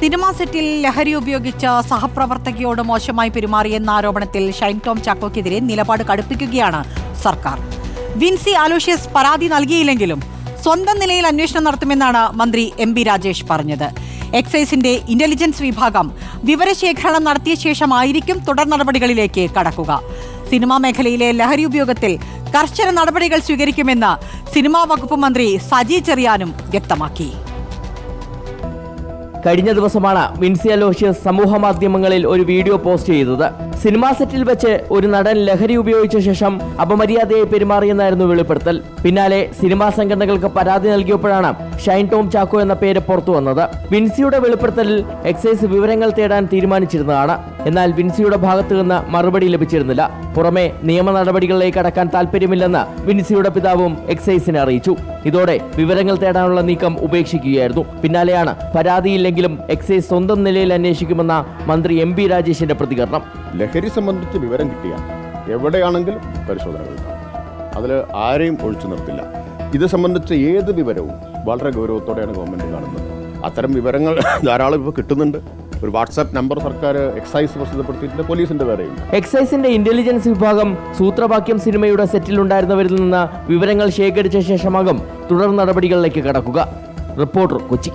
Cinema സെറ്റിൽ ലഹരി ഉപയോഗിച്ച സഹപ്രവർത്തകയോട് മോശമായി പെരുമാറിയെന്ന ആരോപണത്തിൽ ഷൈൻ ടോം ചാക്കോക്കെതിരെ നിലപാട് കടുപ്പിക്കുകയാണ് സർക്കാർ. വിൻസി അലോഷ്യസ് പരാതി നൽകിയില്ലെങ്കിലും സ്വന്തം നിലയിൽ അന്വേഷണം നടത്തുമെന്നാണ് മന്ത്രി എം ബി രാജേഷ് പറഞ്ഞത്. എക്സൈസിന്റെ ഇന്റലിജൻസ് വിഭാഗം വിവരശേഖരണം നടത്തിയ ശേഷമായിരിക്കും തുടർ നടപടികളിലേക്ക് കടക്കുക. സിനിമാ മേഖലയിലെ ലഹരി ഉപയോഗത്തിൽ കർശന നടപടികൾ സ്വീകരിക്കുമെന്ന് സിനിമാ വകുപ്പ് മന്ത്രി സജി ചെറിയാനും വ്യക്തമാക്കി. കഴിഞ്ഞ ദിവസമാണ് വിൻസി അലോഷ്യസ് സമൂഹ മാധ്യമങ്ങളിൽ ഒരു വീഡിയോ പോസ്റ്റ് ചെയ്തത്. സിനിമാ സെറ്റിൽ വെച്ച് ഒരു നടൻ ലഹരി ഉപയോഗിച്ച ശേഷം അപമര്യാദയെ പെരുമാറിയെന്നായിരുന്നു വെളിപ്പെടുത്തൽ. പിന്നാലെ സിനിമാ സംഘടനകൾക്ക് പരാതി നൽകിയപ്പോഴാണ് ഷൈൻ ടോം ചാക്കോ എന്ന പേര് പുറത്തു വന്നത്. വിൻസിയുടെ വെളിപ്പെടുത്തലിൽ എക്സൈസ് വിവരങ്ങൾ തേടാൻ തീരുമാനിച്ചിരുന്നതാണ്. എന്നാൽ വിൻസിയുടെ ഭാഗത്തു നിന്ന് മറുപടി ലഭിച്ചിരുന്നില്ല. പുറമെ നിയമ നടപടികളിലേക്ക് കടക്കാൻ താല്പര്യമില്ലെന്ന് വിൻസിയുടെ പിതാവും എക്സൈസിനെ അറിയിച്ചു. ഇതോടെ വിവരങ്ങൾ തേടാനുള്ള നീക്കം ഉപേക്ഷിക്കുകയായിരുന്നു. പിന്നാലെയാണ് പരാതിയില്ലെങ്കിലും എക്സൈസ് സ്വന്തം നിലയിൽ അന്വേഷിക്കുമെന്ന മന്ത്രി എം രാജേഷിന്റെ പ്രതികരണം. ലഹരി സംബന്ധിച്ച് വിവരം കിട്ടിയാൽ എവിടെയാണെങ്കിലും പരിശോധനകൾ അതിൽ ആരെയും ഒഴിച്ചു നിർത്തില്ല. ഇത് സംബന്ധിച്ച് ഏത് വിവരവും വളരെ ഗൗരവത്തോടെയാണ് ഗവൺമെന്റ് കാണുന്നത്. അത്തരം വിവരങ്ങൾ ധാരാളം ഇപ്പോൾ കിട്ടുന്നുണ്ട്. ഒരു വാട്സാപ്പ് നമ്പർ സർക്കാർ എക്സൈസ് പ്രസിദ്ധപ്പെടുത്തിയിട്ടുണ്ട് പോലീസിന്റെ വേറെയും. എക്സൈസിന്റെ ഇന്റലിജൻസ് വിഭാഗം സൂത്രവാക്യം സിനിമയുടെ സെറ്റിൽ ഉണ്ടായിരുന്നവരിൽ നിന്ന് വിവരങ്ങൾ ശേഖരിച്ച ശേഷമാകും തുടർ നടപടികളിലേക്ക് കടക്കുക. റിപ്പോർട്ടർ കൊച്ചി.